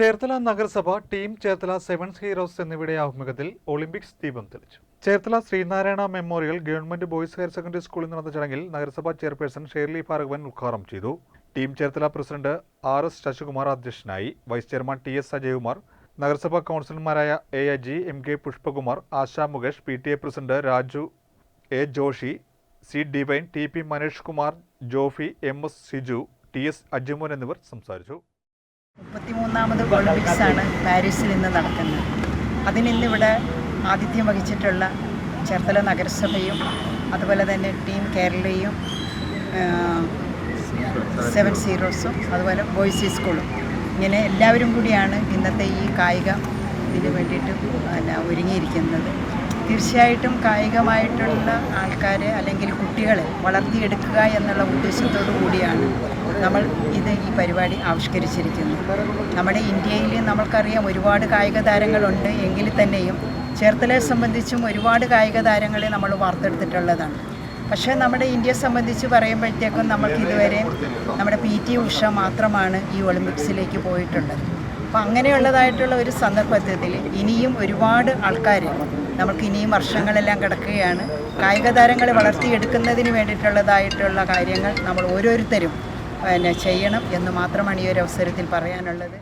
ചേർത്തല നഗരസഭ team Cherthala sevens heroes എന്നിവയുടെ ആഭിമുഖ്യത്തിൽ ഒളിമ്പിക്സ് ദീപം തെളിച്ചു. Cherthala Sreenarayana memorial government boys higher secondary സ്കൂളിൽ നടന്ന ചടങ്ങിൽ നഗരസഭാ ചെയർപേഴ്സൺ ഷേർലി ഭാർഗവൻ ഉദ്ഘാടനം ചെയ്തു. Team Cherthala president R S Sasikumar അധ്യക്ഷനായി. Vice chairman T S Ajayakumar നഗരസഭാ കൗൺസിലർമാരായ A Aji M K Pushpakumar Asha Mukesh P T A president Raju A Joshy C Divine T P Manesh Kumar Jofi M S Siju T S Ajimon എന്നിവർ സംസാരിച്ചു. മുപ്പത്തിമൂന്നാമത് Olympics ആണ് പാരീസിൽ ഇന്ന് നടക്കുന്നത്. അതിനിന്നിവിടെ ആതിഥ്യം വഹിച്ചിട്ടുള്ള ചേർത്തല നഗരസഭയും അതുപോലെ തന്നെ ടീം കേരളയും സെവൻ സീറോസും അതുപോലെ ബോയ്സ് സ്കൂളും ഇങ്ങനെ എല്ലാവരും കൂടിയാണ് ഇന്നത്തെ ഈ കായിക ഇതിന് വേണ്ടിയിട്ട് പിന്നെ ഒരുങ്ങിയിരിക്കുന്നത്. തീർച്ചയായിട്ടും കായികമായിട്ടുള്ള ആൾക്കാരെ അല്ലെങ്കിൽ കുട്ടികളെ വളർത്തിയെടുക്കുക എന്നുള്ള ഉദ്ദേശത്തോടു കൂടിയാണ് നമ്മൾ ഇത് ഈ പരിപാടി ആവിഷ്കരിച്ചിരിക്കുന്നത്. നമ്മുടെ ഇന്ത്യയിൽ നമ്മൾക്കറിയാം ഒരുപാട് കായിക താരങ്ങളുണ്ട്. എങ്കിൽ തന്നെയും ചേർത്തലയെ സംബന്ധിച്ചും ഒരുപാട് കായിക താരങ്ങളെ നമ്മൾ വാർത്തെടുത്തിട്ടുള്ളതാണ്. പക്ഷേ നമ്മുടെ ഇന്ത്യയെ സംബന്ധിച്ച് പറയുമ്പോഴത്തേക്കും നമുക്ക് ഇതുവരെ നമ്മുടെ പി ടി ഉഷ മാത്രമാണ് ഈ ഒളിമ്പിക്സിലേക്ക് പോയിട്ടുള്ളത്. അപ്പോൾ അങ്ങനെയുള്ളതായിട്ടുള്ള ഒരു സന്ദർഭത്തിൽ ഇനിയും ഒരുപാട് ആൾക്കാർ നമുക്ക് ഇനിയും വർഷങ്ങളെല്ലാം കിടക്കുകയാണ്. കായിക താരങ്ങളെ വളർത്തിയെടുക്കുന്നതിന് വേണ്ടിയിട്ടുള്ളതായിട്ടുള്ള കാര്യങ്ങൾ നമ്മൾ ഓരോരുത്തരും പിന്നെ ചെയ്യണം എന്ന് മാത്രമാണ് ഈ ഒരു അവസരത്തിൽ പറയാനുള്ളത്.